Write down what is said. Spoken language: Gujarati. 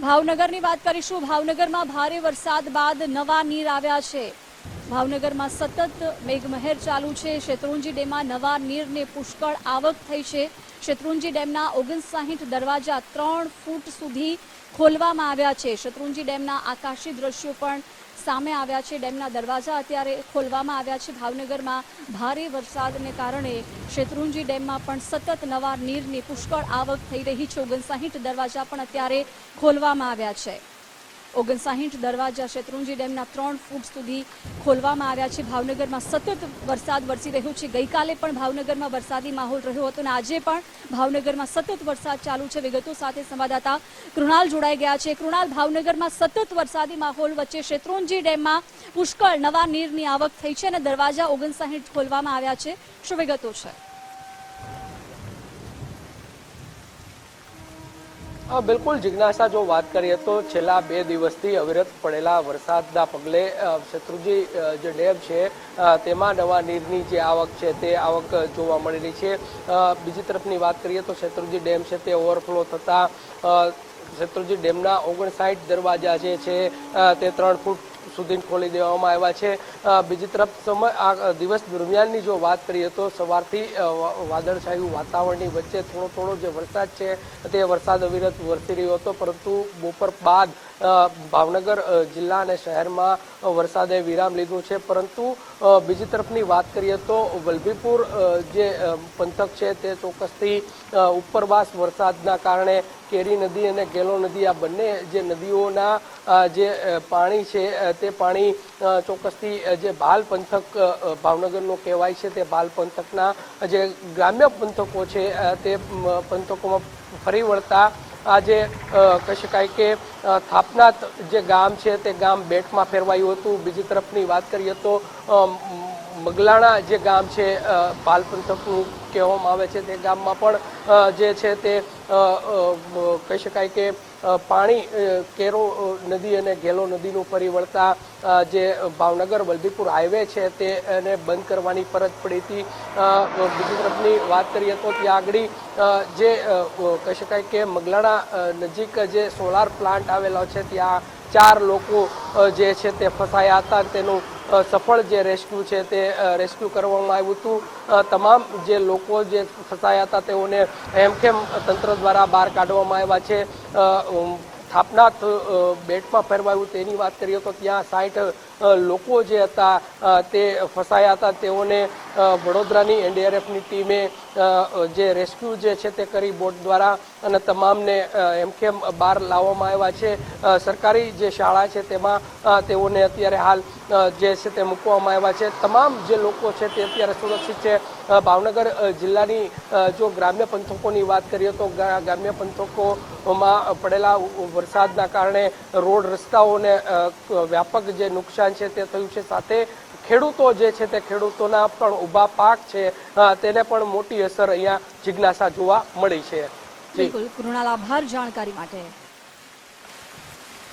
ભાવનગરની વાત કરીશું. ભાવનગરમાં ભારે વરસાદ બાદ નવા નીર આવ્યા છે. ભાવનગરમાં સતત મેઘમહેર ચાલુ છે. શેત્રુંજી ડેમમાં નવા નીરને પુષ્કળ આવક થઈ છે. શેત્રુંજી ડેમના ઓગણસાહીઠ દરવાજા ત્રણ ફૂટ સુધી ખોલવામાં આવ્યા છે. શેત્રુંજી ડેમના આકાશી દ્રશ્યો પણ સામે આવ્યા છે. ડેમના દરવાજા અત્યારે ખોલવામાં આવ્યા છે. ભાવનગરમાં ભારે વરસાદને કારણે શેત્રુંજી ડેમમાં પણ સતત નવા નીરની પુષ્કળ આવક થઈ રહી છે. ઓગણસાહીઠ દરવાજા પણ અત્યારે ખોલવામાં આવ્યા છે. ઓગણસાહીઠ દરવાજા શેત્રુંજી ડેમના ત્રણ ફૂટ સુધી ખોલવામાં આવ્યા છે. ભાવનગરમાં સતત વરસાદ વરસી રહ્યો છે. ગઈકાલે પણ ભાવનગરમાં વરસાદી માહોલ રહ્યો હતો અને આજે પણ ભાવનગરમાં સતત વરસાદ ચાલુ છે. વિગતો સાથે સંવાદદાતા કૃણાલ જોડાઈ ગયા છે. કૃણાલ, ભાવનગરમાં સતત વરસાદી માહોલ વચ્ચે શેત્રુંજી ડેમમાં પુષ્કળ નવા નીરની આવક થઈ છે અને દરવાજા ઓગણસાહીઠ ખોલવામાં આવ્યા છે. શું વિગતો છે? બિલકુલ. જિજ્ઞાસા, જો વાત કરીએ તો છેલ્લા બે દિવસથી અવિરત પડેલા વરસાદના પગલે શત્રુજી જે ડેમ છે તેમાં નવા નીરની જે આવક છે, તે આવક જોવા મળી રહી છે. બીજી તરફની વાત કરીએ તો શત્રુજી ડેમ છે, તે ઓવરફ્લો થતાં શત્રુજી ડેમના ઓગણસાઠ દરવાજા જે છે તે ત્રણ ફૂટ સુધી ખોલી દેવામાં આવ્યા છે. બીજી તરફ સમય, આ દિવસ દરમિયાનની જો વાત કરીએ તો સવારથી વાદળછાયું વાતાવરણની વચ્ચે થોડો થોડો જે વરસાદ છે, તે વરસાદ અવિરત વરસી રહ્યો હતો. પરંતુ બપોર બાદ ભાવનગર જિલ્લા અને શહેરમાં વરસાદે વિરામ લીધું છે. પરંતુ બીજી તરફની વાત કરીએ તો વલભીપુર જે પંથક છે, તે ચોક્કસથી ઉપરવાસ વરસાદના કારણે કેરી નદી અને ગેલો નદી, આ બંને જે નદીઓના જે પાણી છે તે પાણી ચોક્કસથી જે બાલ પંથક ભાવનગરનો કહેવાય છે, તે બાલ પંથકના જે ગ્રામ્ય પંથકો છે તે પંથકોમાં ફરી વળતા આજે કહી શકાય કે થાપનાથ જે ગામ છે, તે ગામ બેટમાં ફેરવાયું હતું. બીજી તરફની વાત કરીએ તો મગલાણા જે ગામ છે પાલ પંથકનું કહેવામાં આવે છે, તે ગામમાં પણ જે છે તે કહી શકાય કે પાણી કેરો નદી અને ગેલો નદીનું પરિવર્તા જે ભાવનગર વલભીપુર હાઈવે છે તે એને બંધ કરવાની ફરજ પડી હતી. બીજી તરફની વાત કરીએ તો ત્યાં આગળ જે કહી શકાય કે મગલાણા નજીક જે સોલાર પ્લાન્ટ આવેલો છે, ત્યાં ચાર લોકો જે છે તે ફસાયા હતા તેનું સફળ જે રેસ્ક્યુ છે તે રેસ્ક્યુ કરવામાં આવ્યું હતું. તમામ જે લોકો જે ફસાયા હતા તેઓને હેમખેમ તંત્ર દ્વારા બહાર કાઢવામાં આવ્યા છે. સ્થાપના બેટમાં ફેરવાયું તેની વાત કરીએ તો ત્યાં સાઠ લોકો જે હતા તે ફસાયા હતા, તેઓને વડોદરાની એનડીઆરએફની ટીમે જે રેસ્ક્યુ જે છે તે કરી બોટ દ્વારા અને તમામને એમકેમ બહાર લાવવામાં આવ્યા છે સરકારી જે શાળા છે તેમાં તેઓને અત્યારે હાલ જે છે તે મૂકવામાં આવ્યા છે. તમામ જે લોકો છે તે અત્યારે સુરક્ષિત છે. ભાવનગર જિલ્લાની જો ગ્રામ્ય પંથકોની વાત કરીએ તો ગ્રામ્ય પંથકોમાં પડેલા વરસાદના કારણે રોડ રસ્તાઓને વ્યાપક જે નુકસાન છે તે થયું છે. સાથે ખેડૂતો જે છે તે ખેડૂતોના પણ ઊભા પાક છે. તેને પણ મોટી અસર અહીંયા જિજ્ઞાસા જોવા મળી છે. બિલકુલ. કૃણાલ આભાર જાણકારી માટે.